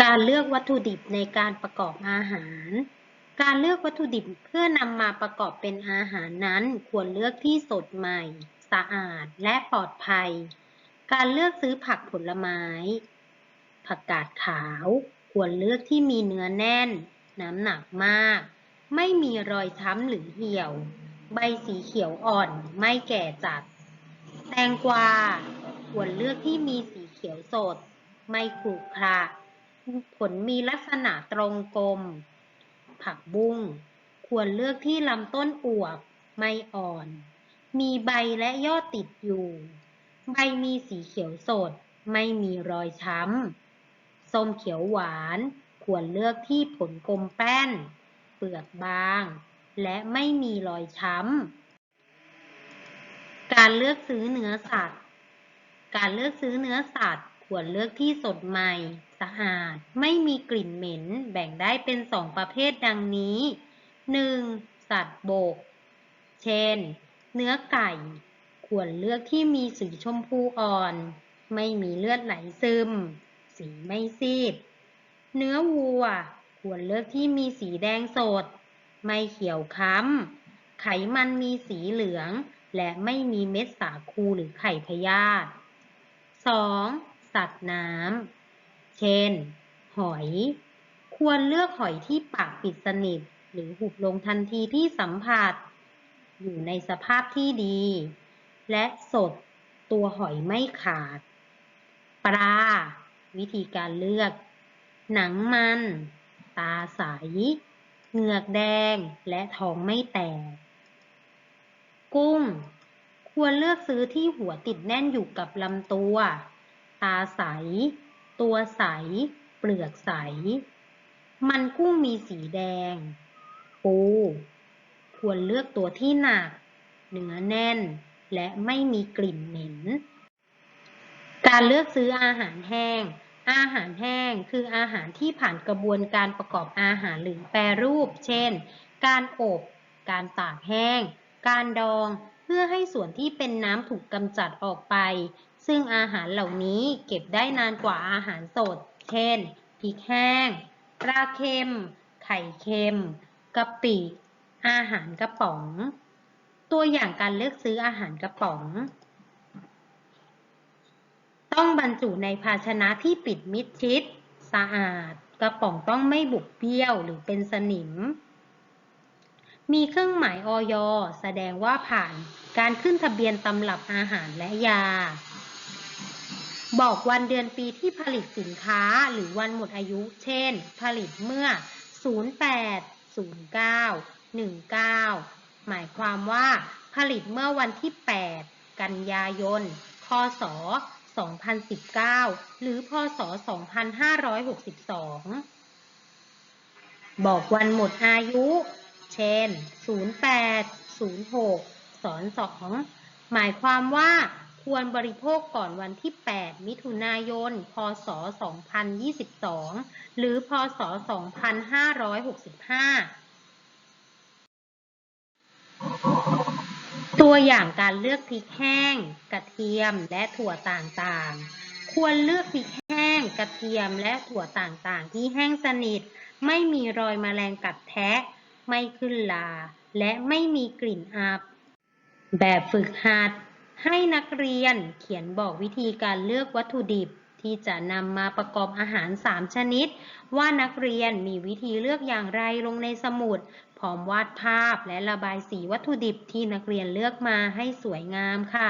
การเลือกวัตถุดิบในการประกอบอาหาร การเลือกวัตถุดิบเพื่อนำมาประกอบเป็นอาหารนั้นควรเลือกที่สดใหม่ สะอาดและปลอดภัย การเลือกซื้อผักผลไม้ ผักกาดขาว ควรเลือกที่มีเนื้อแน่น น้ำหนักมาก ไม่มีรอยช้ำหรือเหี่ยว ใบสีเขียวอ่อนไม่แก่จัด แตงกวา ควรเลือกที่มีสีเขียวสด ไม่ขรุขระ ผลมีลักษณะตรงกลม ผักบุ้งควรเลือกที่ลำต้นอวบ ไม่อ่อน มีใบและยอดติดอยู่ ใบมีสีเขียวสด ไม่มีรอยช้ำ ส้มเขียวหวานควรเลือกที่ผลกลมแป้น เปลือกบาง และไม่มีรอยช้ำ การเลือกซื้อเนื้อสัตว์ การเลือกซื้อเนื้อสัตว์ ควรเลือกที่สดใหม่ สะอาด ไม่มีกลิ่นเหม็น แบ่งได้เป็นสองประเภทดังนี้ 1. สัตว์บก เช่น เนื้อไก่ ควรเลือกที่มีสีชมพูอ่อน ไม่มีเลือดไหลซึม สีไม่ซีด เนื้อวัว ควรเลือกที่มีสีแดงสด ไม่เขียวค้ำ ไขมันมีสีเหลือง และไม่มีเม็ดสาคูหรือไข่พยาธิ 2. สัตว์น้ำ เช่น หอย ควรเลือกหอยที่ปากปิดสนิท หรือหุบลงทันทีที่สัมผัส อยู่ในสภาพที่ดี และสดตัวหอยไม่ขาด ปลา วิธีการเลือก หนังมัน ตาใส เหงือกแดง และท้องไม่แตก กุ้งควรเลือกซื้อที่หัวติดแน่นอยู่กับลำตัว ตาใส ตัวใส เปลือกใส มันกุ้งมีสีแดง ปู ควรเลือกตัวที่หนัก เนื้อแน่น และไม่มีกลิ่นเหม็น การเลือกซื้ออาหารแห้ง อาหารแห้งคืออาหารที่ผ่านกระบวนการประกอบอาหารหรือแปรรูป เช่น การอบ การตากแห้ง การดองเพื่อให้ส่วนที่เป็นน้ำถูกกำจัดออกไป ซึ่งอาหารเหล่านี้เก็บได้นานกว่าอาหารสด เช่นพริกแห้ง ปลาเค็ม ไข่เค็ม กะปิ อาหารกระป๋อง ตัวอย่างการเลือกซื้ออาหารกระป๋อง ต้องบรรจุในภาชนะที่ปิดมิดชิด สะอาด กระป๋องต้องไม่บุบเบี้ยวหรือเป็นสนิม มีเครื่องหมายออยแสดงว่าผ่านการขึ้นทะเบียนตำรับอาหารและยา บอกวันเดือนปีที่ผลิตสินค้าหรือวันหมดอายุ เช่น ผลิตเมื่อ 08 09 19 หมายความว่า ผลิตเมื่อวันที่ 8 กันยายน คศ 2019 หรือ พศ 2562 บอกวันหมดอายุ เช่น 08 06สอน2หมายความว่า ควรบริโภคก่อนวันที่ 8 มิถุนายน พศ 2022 หรือ พศ 2565 ตัวอย่างการเลือกพริกแห้ง กระเทียมและถั่วต่างๆ ควรเลือกพริกแห้ง กระเทียมและถั่วต่างๆ ที่แห้งสนิท ไม่มีรอยแมลงกัดแทะ ไม่ขึ้นลา และไม่มีกลิ่นอับ แบบฝึกหัด ให้นักเรียนเขียนบอกวิธีการเลือกวัตถุดิบที่จะนำมาประกอบอาหาร 3 ชนิด ว่านักเรียนมีวิธีเลือกอย่างไรลงในสมุด พร้อมวาดภาพและระบายสีวัตถุดิบที่นักเรียนเลือกมาให้สวยงามค่ะ